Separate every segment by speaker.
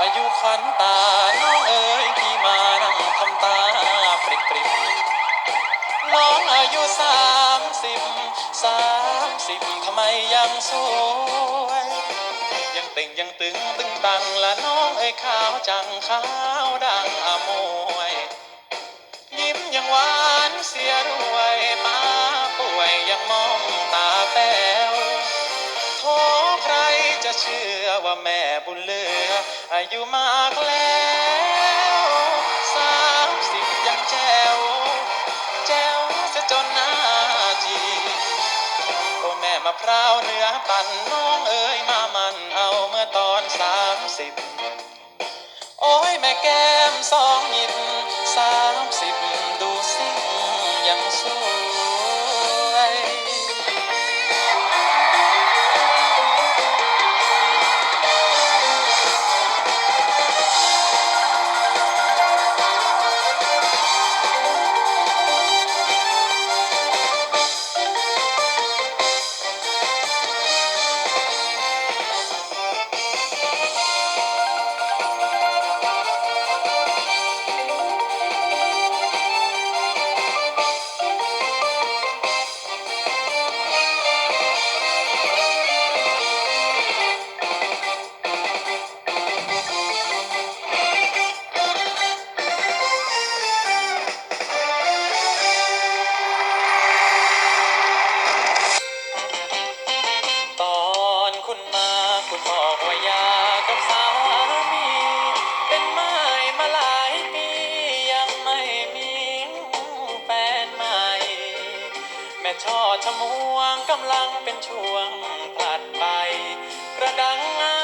Speaker 1: อายุขวัญตา น้องเอ๋ยพี่มานั่งทำตาปริบปริบน้องอายุสามสิบสามสิบทำไมยังสวย ยังเต่งยังตึงตึงตังละน้องเอ้ยขาวจังขาวดังอมวยยิ้มยังหวานเสียรวย เชื่อว่าแม่บุญเลือ อายุมากแล้วสามสิบยังแจวแจวซะจนหน้าจีโอ้แม่มะพร้าวเนื้อปั่นน้องเอ๋ยมามันเอาเมื่อตอนสามสิบโอ้ยแม่แก้มสองหยิบสามสิบดูสิยังส ช่อชะมวงกำลังเป็นช่วงผลัดไป กระดังงา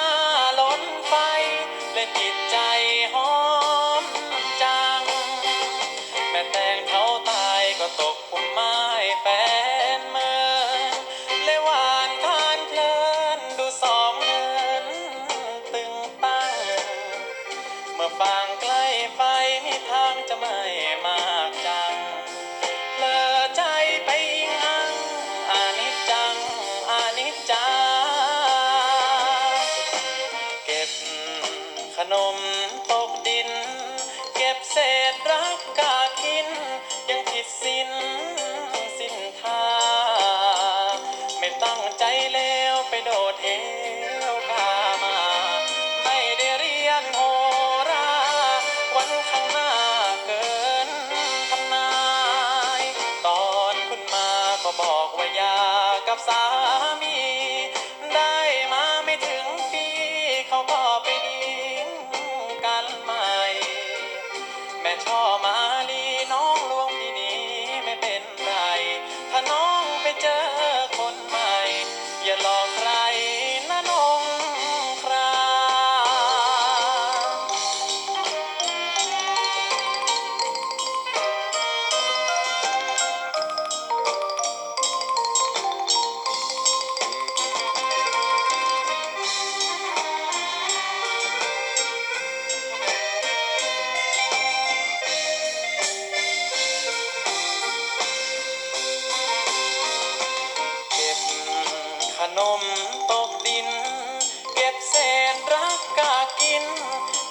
Speaker 1: ล้นไฟและจิต บเศษรักกากิน ยังผิดสินสินทา ไม่ตั้งใจแล้วไปโดดเหวกามา ไม่ได้เรียนโหรา วันข้างหน้าเกินทำนาย ตอนคุณมาก็บอกว่าอยากกับสาม ช่อม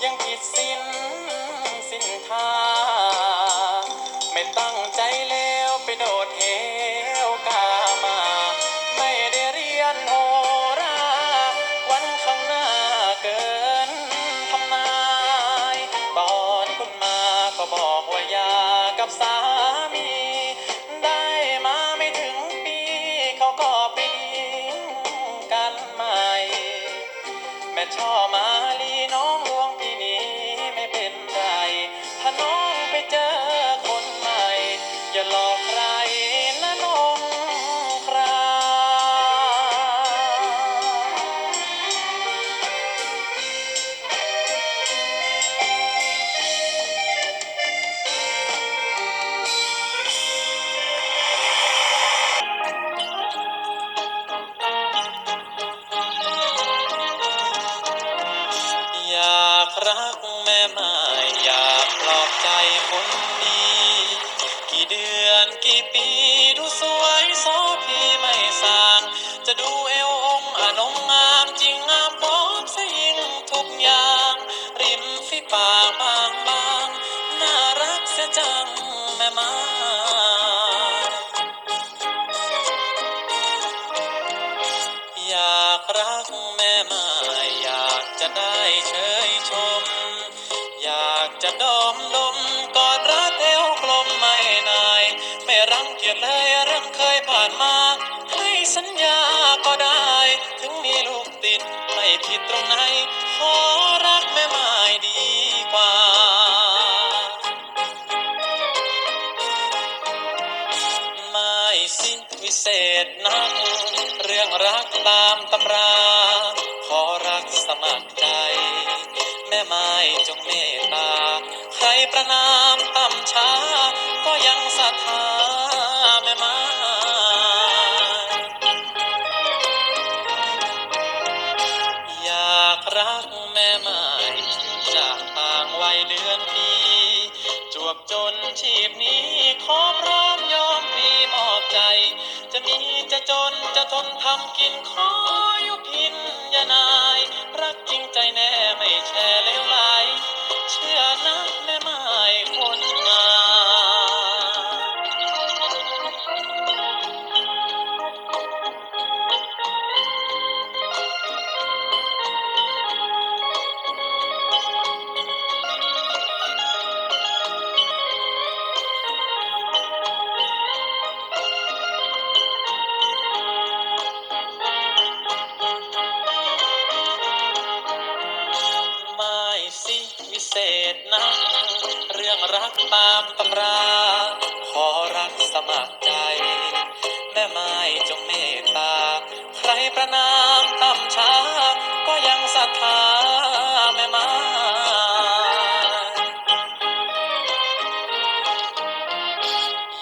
Speaker 1: ยังผิดสินสินทาไม่ตั้งใจแล้วไปโดดเหวกามา ไม่ได้เรียนโหรา วันข้างหน้าเกินทำนาย ตอนคุณมาก็บอกว่าอยากับสามี ได้มาไม่ถึงปีเขาก็ไปดิ้งกันใหม่ แม่ช่อมาลี งามจริงงามพร้อมสิ่งทุกอย่าง ริมฝีปากบางบางน่ารักเสียจังแม่มาอยากรักแม่มาอยากจะได้เชยชม อยากจะดอมดมก็ รื่องรักตามตำรา ขอรักสมัครใจ แม่ไม้จงเมตตา ใครประนาม ทนทำกินขออ รักตามตำรา ขอรักสมัครใจ แม่ไม้จงเมตตา ใครประนามต่ำช้า ก็ยังศรัทธาแม่ไม้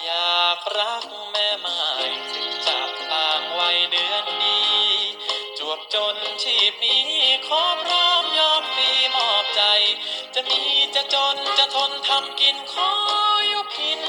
Speaker 1: อยากรักแม่ไม้จากต่างวัยเดือนดีจวบจนชีพนี้ขอพร้อ ทนทำกินขออยู่พินอยาน